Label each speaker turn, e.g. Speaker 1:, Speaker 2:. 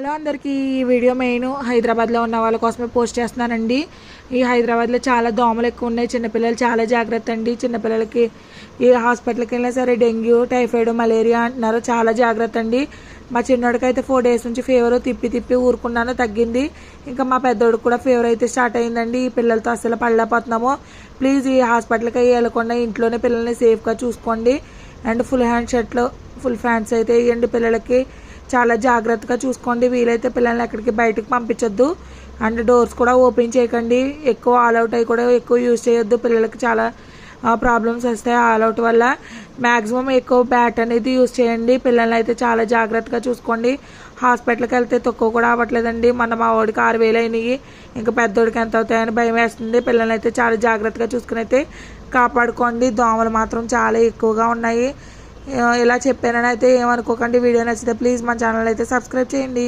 Speaker 1: Hello అందరికీ ఈ video main హైదరాబాద్లో ఉన్న వాళ్ళ కోసమే పోస్ట్ చేస్తున్నానండి. ఈ హైదరాబాద్లో చాలా దోమలు ఎక్కువ ఉన్నాయి. చిన్నపిల్లలు చాలా జాగ్రత్త అండి. చిన్నపిల్లలకి ఈ హాస్పిటల్కి వెళ్ళినా సరే డెంగ్యూ టైఫాయిడ్ మలేరియా అంటున్నారు. చాలా జాగ్రత్త అండి. మా చిన్నోడికి అయితే ఫోర్ డేస్ నుంచి ఫీవర్ తిప్పి తిప్పి ఊరుకున్నాను తగ్గింది. ఇంకా మా పెద్దోడికి కూడా ఫీవర్ అయితే స్టార్ట్ అయిందండి. ఈ పిల్లలతో అసలు పడలేకపోతున్నాము. ప్లీజ్ ఈ హాస్పిటల్కి వెళ్ళకుండా ఇంట్లోనే పిల్లల్ని సేఫ్గా చూసుకోండి. అండ్ ఫుల్ హ్యాండ్ షర్ట్లు ఫుల్ ఫ్యాన్స్ అయితే వేయండి పిల్లలకి. చాలా జాగ్రత్తగా చూసుకోండి. వీలైతే పిల్లల్ని ఎక్కడికి బయటకు పంపించొద్దు. అండ్ డోర్స్ కూడా ఓపెన్ చేయకండి. ఎక్కువ ఆల్ అవుట్ అయ్యి కూడా ఎక్కువ యూజ్ చేయొద్దు. పిల్లలకి చాలా ప్రాబ్లమ్స్ వస్తాయి ఆల్ అవుట్ వల్ల. మ్యాక్సిమం ఎక్కువ బ్యాట్ అనేది యూజ్ చేయండి. పిల్లల్ని అయితే చాలా జాగ్రత్తగా చూసుకోండి. హాస్పిటల్కి వెళ్తే తక్కువ కూడా అవ్వట్లేదండి. మన మా వాడికి ఆరు వేలు అయినాయి. ఇంకా పెద్దోడికి ఎంత అవుతాయని భయం వేస్తుంది. పిల్లల్ని అయితే చాలా జాగ్రత్తగా చూసుకుని అయితే కాపాడుకోండి. దోమలు మాత్రం చాలా ఎక్కువగా ఉన్నాయి. ఎలా చెప్పానని అయితే ఏమనుకోకండి. వీడియో నచ్చితే ప్లీజ్ మా ఛానల్ అయితే సబ్స్క్రైబ్ చేయండి.